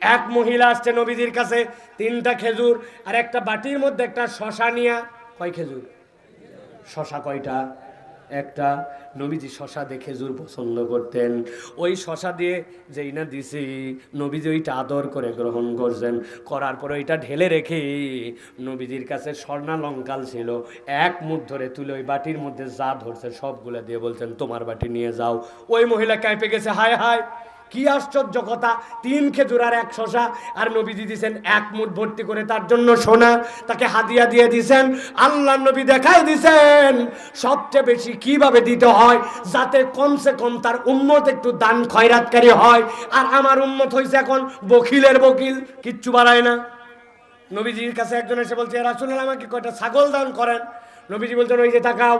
এক মহিলা আসছে নবীজির কাছে, তিনটা খেজুর আর একটা বাটির মধ্যে একটা শশা নিয়া, কয় খেজুর? শশা কয়টা? একটা। নবীজি শশা দিয়ে খেজুর পছন্দ করতেন। ওই শশা দিয়ে যেই না দিছি, নবীজি ওইটা আদর করে গ্রহণ করছেন। করার পরে ওইটা ঢেলে রেখে নবীজির কাছে স্বর্ণা লঙ্কাল ছিল। এক মুঠ ধরে তুলে ওই বাটির মধ্যে যা ধরছে সবগুলো দিয়ে বলছেন, তোমার বাটি নিয়ে যাও। ওই মহিলা কাঁপে গেছে, হায় হায়! কি আশ্চর্য কথা? তিন খেজুর আর এক শশা আর নবীজি দিছেন এক মুঠ ভর্তি করে তার জন্য সোনা। তাকে হাদিয়া দিয়ে দিছেন আল্লাহ নবী দেখাই দিছেন, সবচেয়ে বেশি কীভাবে দিতে হয়? যাতে কমসে কম তার উম্মত একটু দান খয়রাতকারী হয়। আর আমার উম্মত হয়েছে এখন বকিলের বকিল। কিচ্ছু বাড়ায় না। নবীজির কাছে একজন এসে বলছে রাসুল্লাহ আমাকে কয়টা ছাগল দান করেন? নবীজি বলছেন, ওই যে তাকাও,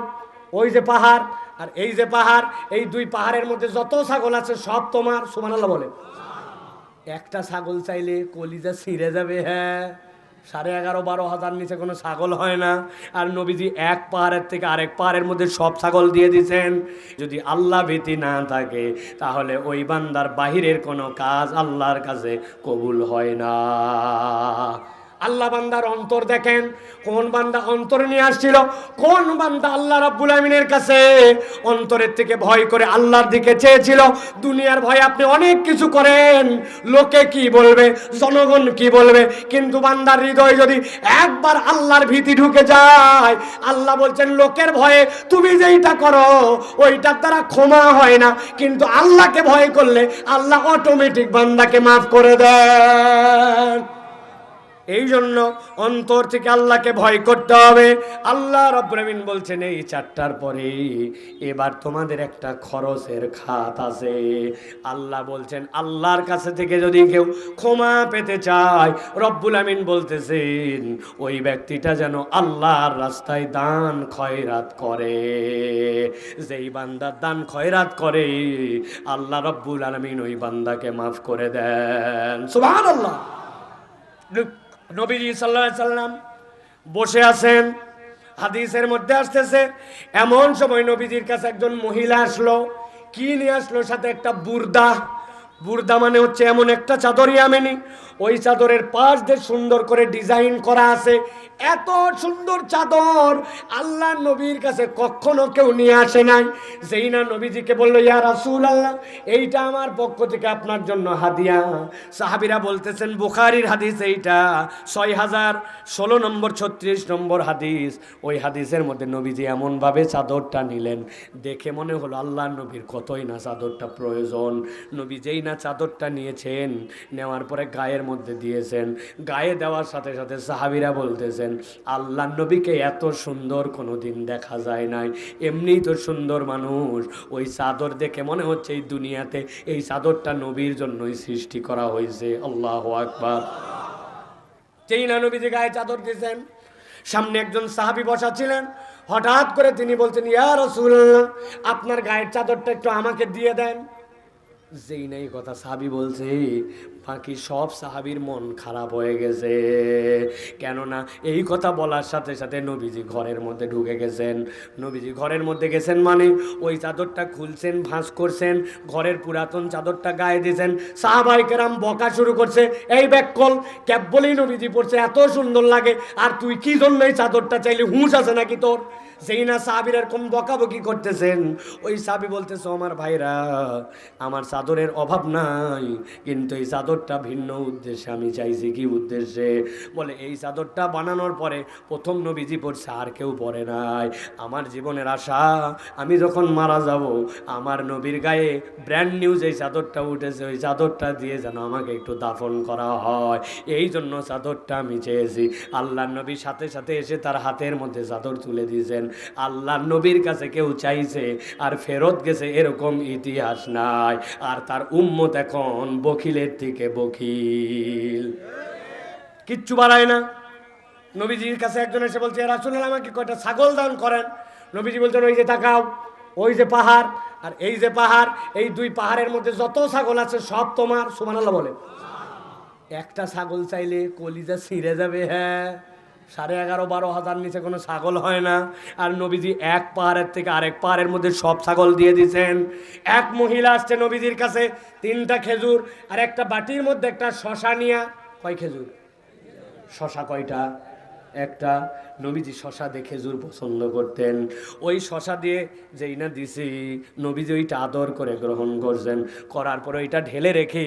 ওই যে পাহাড় আর এই যে পাহাড়, এই দুই পাহাড়ের মধ্যে যত ছাগল আছে সব তোমার সুমানাল্লাহ বলে। একটা ছাগল চাইলে কলিজা ছিঁড়ে যাবে হ্যাঁ। সাড়ে এগারো, বারো হাজার নিচে কোনো ছাগল হয় না। আর নবীজি এক পাহাড়ের থেকে আরেক পাহাড়ের মধ্যে সব ছাগল দিয়ে দিছেন যদি আল্লাহ ভীতি না থাকে, তাহলে ওই বান্দার বাহিরের কোনো কাজ আল্লাহর কাছে কবুল হয় না। আল্লাহ বান্দার অন্তর দেখেন, কোন বান্দা অন্তর নিয়ে আসছিল, কোন বান্দা আল্লাহ রাব্বুল আমিনের কাছে অন্তরের থেকে ভয় করে আল্লাহর দিকে চেয়েছিল। দুনিয়ার ভয় আপনি অনেক কিছু করেন, লোকে কি বলবে, জনগণ কি বলবে, কিন্তু বান্দার হৃদয় যদি একবার আল্লাহর ভীতি ঢুকে যায়, আল্লাহ বলছেন, লোকের ভয়ে তুমি যেইটা করো, ওইটার দ্বারা ক্ষমা হয় না। কিন্তু আল্লাহকে ভয় করলে আল্লাহ অটোমেটিক বান্দাকে মাফ করে দেন। এই জন্য অন্তর থেকে আল্লাহকে ভয় করতে হবে। আল্লাহ রব্রামিন বলছেন, এই চারটার পরে এবার তোমাদের একটা খরচের খাত আছে। আল্লাহ বলছেন, আল্লাহর কাছে থেকে যদি কেউ ক্ষমা পেতে চায়, রব্বুল আমিন বলতেছেন, ওই ব্যক্তিটা যেন আল্লাহর রাস্তায় দান খয়রাত করে। যেই বান্দার দান খয়রাত করে, আল্লাহ রব্বুল আলমিন ওই বান্দাকে মাফ করে দেন। সুবহানাল্লাহ। নবীজি সাল্লাহ সাল্লাম বসে আছেন, হাদিসের মধ্যে আসতেছে, এমন সময় নবীজির কাছে একজন মহিলা আসলো, কি নিয়ে আসলো? সাথে একটা বুর্দা বুর্দা মানে হচ্ছে এমন একটা চাদরই আমেনি, ওই চাদরের পাশ দিয়ে সুন্দর করে ডিজাইন করা আছে এত সুন্দর চাদর আল্লাহ নবীর কাছে কখনো কেউ নিয়ে আসে নাই। যেই না নবীজিকে বলল, ইয়া রাসূল আল্লাহ এইটা আমার পক্ষ থেকে আপনার জন্য হাদিয়া। সাহাবিরা বলতেছেন, বুখারির হাদিস এইটা, ছয় হাজার ষোলো নম্বর, ছত্রিশ নম্বর হাদিস। ওই হাদিসের মধ্যে নবীজি এমনভাবে চাদরটা নিলেন, দেখে মনে হলো আল্লাহ নবীর কতই না চাদরটা প্রয়োজন। নবী যেই না চাদরটা নিয়েছেন, নেওয়ার পরে গায়ের মধ্যে দিয়েছেন। গায়ে দেওয়ার সাথে সাথে সাহাবিরা বলতেছেন আল্লাহ নবীকে এত সুন্দর কোনো দিন দেখা যায় নাই। এমনিই তো সুন্দর মানুষ। ওই চাদর দেখে মনে হচ্ছে এই দুনিয়াতে এই চাদরটা নবীর জন্যই সৃষ্টি করা হয়েছে। আল্লাহ আকবার। যেই না নবীজি গায়ে চাদর দিয়েছেন, সামনে একজন সাহাবি বসা ছিলেন। হঠাৎ করে তিনি বলছেন, ইয়া রসুল্লাহ আপনার গায়ের চাদরটা একটু আমাকে দিয়ে দেন। যেই না এই কথা সাহাবি বলছে বাকি সব সাহাবির মন খারাপ হয়ে গেছে। কেননা এই কথা বলার সাথে সাথে নবীজি ঘরের মধ্যে ঢুকে গেছেন। নবীজি ঘরের মধ্যে গেছেন মানে ওই চাদরটা খুলছেন, ভাঁজ করছেন, ঘরের পুরাতন চাদরটা গায়ে দিয়েছেন। সাহাবাই কেরাম বকা শুরু করছে, এই ব্যাককল ক্যাব বলেই নবীজি পড়ছে, এত সুন্দর লাগে, আর তুই কি জন্য এই চাদরটা চাইলে? হুঁশ আছে নাকি তোর? সেই না সাহাবির এরকম বকাবকি করতেছেন, ওই সাহাবি বলতেছে আমার ভাইরা, আমার চাদরের অভাব নাই, কিন্তু এই চাদরটা ভিন্ন উদ্দেশ্যে, আমি চাইছি কি উদ্দেশ্যে? বলে, এই চাদরটা বানানোর পরে প্রথম নবীজি পড়ছে আর কেউ পড়ে নাই। আমার জীবনের আশা, আমি যখন মারা যাব, আমার নবীর গায়ে ব্র্যান্ড নিউজ এই চাদরটা উঠেছে, ওই চাদরটা দিয়ে যেন আমাকে একটু দাফন করা হয়। এই জন্য চাদরটা আমি চেয়েছি। আল্লাহ নবীর সাথে সাথে এসে তার হাতের মধ্যে চাদর তুলে দিয়েছেন। আল্লাহ নবীর কাছে কেউ চাইছে, আর ফেরত গেছে এরকম ইতিহাস নাই। আর তার উম্মত এখন বকিলের বকিল। কিচ্ছু বাড়ায় না। নবীজির কাছে একজন এসে বলছে রাসুল্লাহ আমাকে কয়টা ছাগল দান করেন? নবীজি বলছেন, ওই যে তাকাও, ওই যে পাহাড়, আর এই যে পাহাড়, এই দুই পাহাড়ের মধ্যে যত ছাগল আছে সব তোমার সুমানাল্লাহ বলে। একটা ছাগল চাইলে কলিজা ছিঁড়ে যাবে হ্যাঁ। সাড়ে এগারো বারো হাজার নিচে কোনো ছাগল হয় না। আর নবীজি এক পাহাড়ের থেকে আরেক পাহাড়ের মধ্যে সব ছাগল দিয়ে দিচ্ছেন এক মহিলা আসছে নবীজির কাছে, তিনটা খেজুর আর একটা বাটির মধ্যে একটা শশা নিয়া কয় খেজুর? শশা কয়টা? একটা নবীজি শশা দেখে জোর পছন্দ করতেন। ওই শশা দিয়ে যেই না দিছি, নবীজি ওইটা আদর করে গ্রহণ করছেন। করার পরে ওইটা ঢেলে রেখে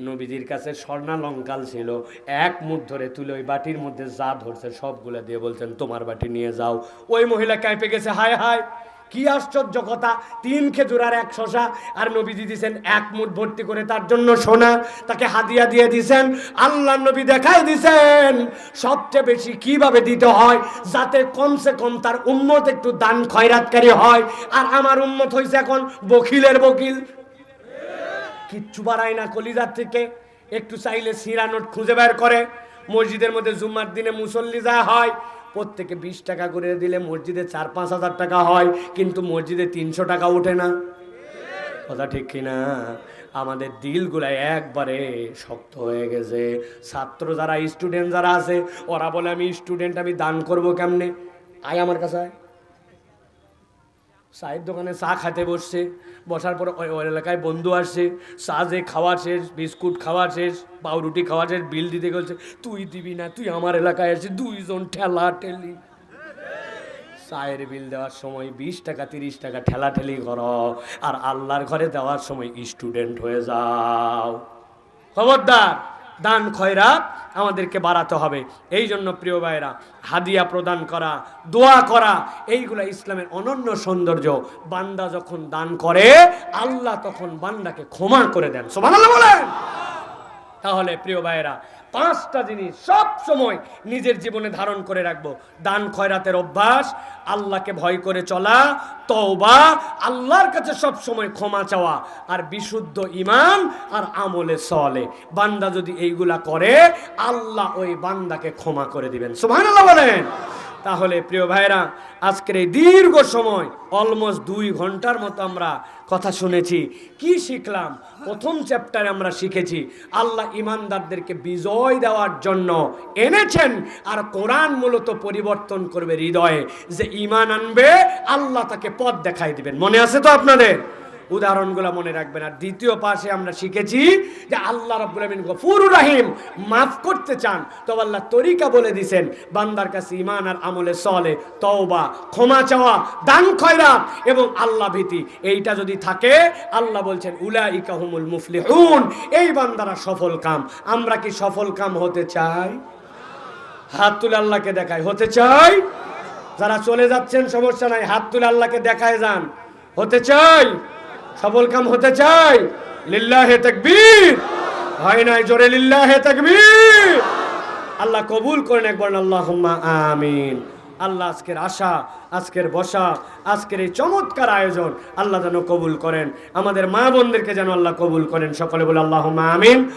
নবীজির কাছে স্বর্ণালঙ্কাল ছিল। এক মুঠ ধরে তুলে ওই বাটির মধ্যে যা ধরছে সবগুলো দিয়ে বলছেন, তোমার বাটি নিয়ে যাও। ওই মহিলা কাঁপে গেছে, হায় হায়! কি আশ্চর্য কথা। তিন খেজুর আর এক শশা আর নবীজি দিছেন এক মুঠ ভর্তি করে তার জন্য সোনা। তাকে হাদিয়া দিয়ে দিছেন আল্লাহ নবী দেখাই দিছেন। সবচেয়ে বেশি কীভাবে দিতে হয়? যাতে কমসে কম তার উম্মত একটু দান খয়রাতকারী হয়। আর আমার উম্মত হয়েছে এখন বকিলের বকিল। কিচ্ছু বাড়ায় না কলিজার থেকে। একটু চাইলে সিরা নোট খুঁজে বের করে। মসজিদের মধ্যে জুম্মার দিনে মুসল্লি যা হয় প্রত্যেকে বিশ টাকা করে দিলে মসজিদে চার, পাঁচ হাজার টাকা হয়, কিন্তু মসজিদে তিনশো টাকা ওঠে না। কথা ঠিক কিনা? আমাদের দিলগুলা একবারে শক্ত হয়ে গেছে। ছাত্র যারা স্টুডেন্ট যারা আছে, ওরা বলে, আমি স্টুডেন্ট আমি দান করব কেমনে? আয় আমার কাছে আয়। চায়ের দোকানে চা খেতে বসছে। বসার পর ওই এলাকায় বন্ধু আসছে। চা যে খাওয়া শেষ, বিস্কুট খাওয়া শেষ, পাউরুটি খাওয়া শেষ, বিল দিতে গেছে তুই দিবি না, তুই আমার এলাকায় আসছিস দুইজন ঠেলা ঠেলি। চায়ের বিল দেওয়ার সময় বিশ টাকা, তিরিশ টাকা ঠেলা ঠেলি করো, আর আল্লাহর ঘরে দেওয়ার সময় স্টুডেন্ট হয়ে যাও। খবরদার! দান খয়রাত আমাদেরকে বাড়াতে হবে। এই জন্য প্রিয় ভাইরা হাদিয়া প্রদান করা, দোয়া করা, এইগুলা ইসলামের অনন্য সৌন্দর্য। বান্দা যখন দান করে, আল্লাহ তখন বান্দাকে ক্ষমা করে দেন। সোমান বলেন। তাহলে প্রিয় ভাইয়েরা, পাঁচটা জিনিস সব সময় নিজের জীবনে ধারণ করে রাখব। দান খয়রাতের অভ্যাস, আল্লাহকে ভয় করে চলা, তওবা, আল্লাহর কাছে সব সময় ক্ষমা চাওয়া আর বিশুদ্ধ ইমান আর আমলে সলে বান্দা যদি এইগুলা করে, আল্লাহ ওই বান্দাকে ক্ষমা করে দিবেন। সুবহানাল্লাহ বলেন। তাহলে প্রিয় ভাইরা, আজকের এই দীর্ঘ সময় অলমোস্ট দুই ঘণ্টার মতো আমরা কথা শুনেছি। কি শিখলাম? প্রথম চ্যাপ্টারে আমরা শিখেছি, আল্লাহ ইমানদারদেরকে বিজয় দেওয়ার জন্য এনেছেন আর কোরআন মূলত পরিবর্তন করবে হৃদয়ে। যে ইমান আনবে, আল্লাহ তাকে পথ দেখাই দিবেন। মনে আছে তো আপনাদের? উদাহরণগুলো মনে রাখবেন। আর দ্বিতীয় পাশে আমরা শিখেছি যে আল্লাহ রাব্বুল আমিন গফুর রাহিম, মাফ করতে চান। তো আল্লাহ তরিকা বলে দিছেন, বান্দার কাছে ইমান আর আমলে চলে তওবা, ক্ষমা চাওয়া, দান খয়রাত এবং আল্লাহ ভীতি, এইটা যদি থাকে, আল্লাহ বলছেন, উলাইকা হুমুল মুফলিহুন, এই বান্দারা সফল কাম। আমরা কি সফল কাম হতে চাই? হাত তুলে আল্লাহকে দেখায় হতে চাই? যারা চলে যাচ্ছেন, সমস্যা নাই, হাত তুলে আল্লাহকে দেখায় যান, হতে চাই? সফল কাম হতে চাই। লিল্লাহে তাকবীর। হয় নাই জোরে লিল্লাহে তাকবীর। আল্লাহ কবুল করেন একবার আল্লাহ আমিন। আল্লাহ আজকের আশা, আজকের বসা, আজকের এই চমৎকার আয়োজন আল্লাহ যেন কবুল করেন। আমাদের মা বোনদেরকে যেন আল্লাহ কবুল করেন। সকলে বলে আল্লাহ আমিন।